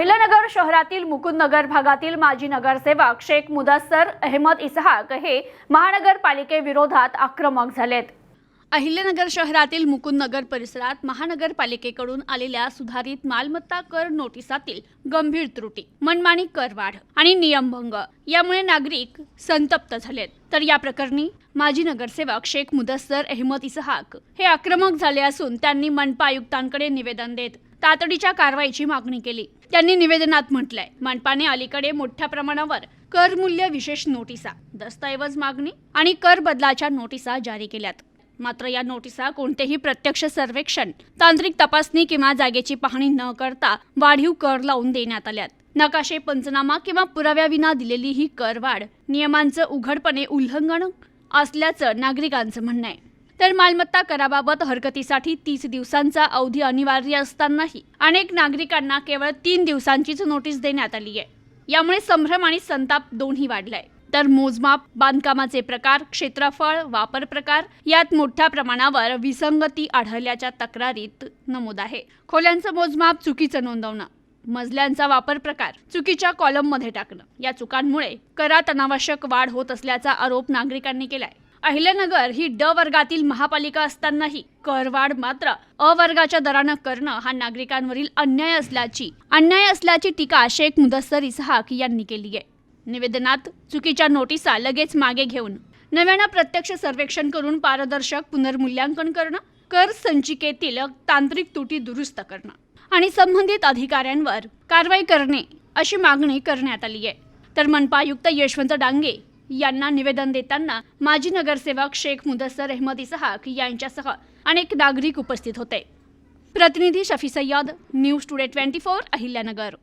अहिल्यानगर शहरातील मुकुंदनगर भागातील माजी नगरसेवक शेख मुदस्सर अहमद इसहाक हे महानगरपालिकेविरोधात आक्रमक झालेत. अहिल्यानगर शहरातील मुकुंदनगर परिसरात महानगरपालिकेकडून आलेल्या सुधारित मालमत्ता कर नोटिसातील गंभीर त्रुटी मनमानी करवाढ आणि नियमभंग यामुळे नागरिक संतप्त झालेत. तर या प्रकरणी माजी नगरसेवक शेख मुदस्सर अहमद इसहाक हे आक्रमक झाले असून त्यांनी मनपा आयुक्तांकडे निवेदन देत तातडीच्या कारवाईची मागणी केली. त्यांनी निवेदनात म्हटलंय मनपाने अलीकडे मोठ्या प्रमाणावर कर मूल्य विशेष नोटिसा दस्तऐवज मागणी आणि कर बदलाच्या नोटिसा जारी केल्यात. मात्र या नोटिसा कोणतेही प्रत्यक्ष सर्वेक्षण तांत्रिक तपासणी किंवा जागेची पाहणी न करता वाढीव कर लावून देण्यात आल्यात. नकाशे पंचनामा किंवा पुराव्याविना दिलेली ही करवाढ नियमांचं उघडपणे उल्लंघन असल्याचं नागरिकांचं म्हणणं आहे. तर मालमत्ता कराबाबत हरकतीसाठी तीस दिवसांचा अवधी अनिवार्य असतानाही अनेक नागरिकांना केवळ तीन दिवसांचीच नोटीस देण्यात आली आहे. यामुळे संभ्रम आणि संताप दोन्ही वाढलाय. तर मोजमाप बांधकामाचे प्रकार क्षेत्रफळ वापर प्रकार यात मोठ्या प्रमाणावर विसंगती आढळल्याच्या तक्रारीत नमूद आहे. खोल्यांचं मोजमाप चुकीचं नोंदवणं मजल्यांचा वापर प्रकार चुकीच्या कॉलममध्ये टाकणं या चुकांमुळे करात अनावश्यक वाढ होत असल्याचा आरोप नागरिकांनी केलाय. अहिल्यानगर ही ड वर्गातील महापालिका असतानाही करवाढ मात्र अ वर्गाच्या दरानं करणं हा नागरिकांवरील अन्याय असल्याची अन्याय असल्याची टीका शेख मुदस्सर इसहाक यांनी केली आहे. निवेदनात चुकीच्या नोटिसा लगेच मागे घेऊन नव्यानं प्रत्यक्ष सर्वेक्षण करून पारदर्शक पुनर्मूल्यांकन करणं कर संचिकेतील तांत्रिक त्रुटी दुरुस्त करणं आणि संबंधित अधिकाऱ्यांवर कारवाई करणे अशी मागणी करण्यात आली आहे. तर मनपा आयुक्त यशवंत डांगे यांना निवेदन देताना माजी नगरसेवक शेख मुदस्सर अहमद इसहाक यांच्यासह अनेक नागरिक उपस्थित होते. प्रतिनिधी Shafi Sayyed news today twenty four Ahilyanagar.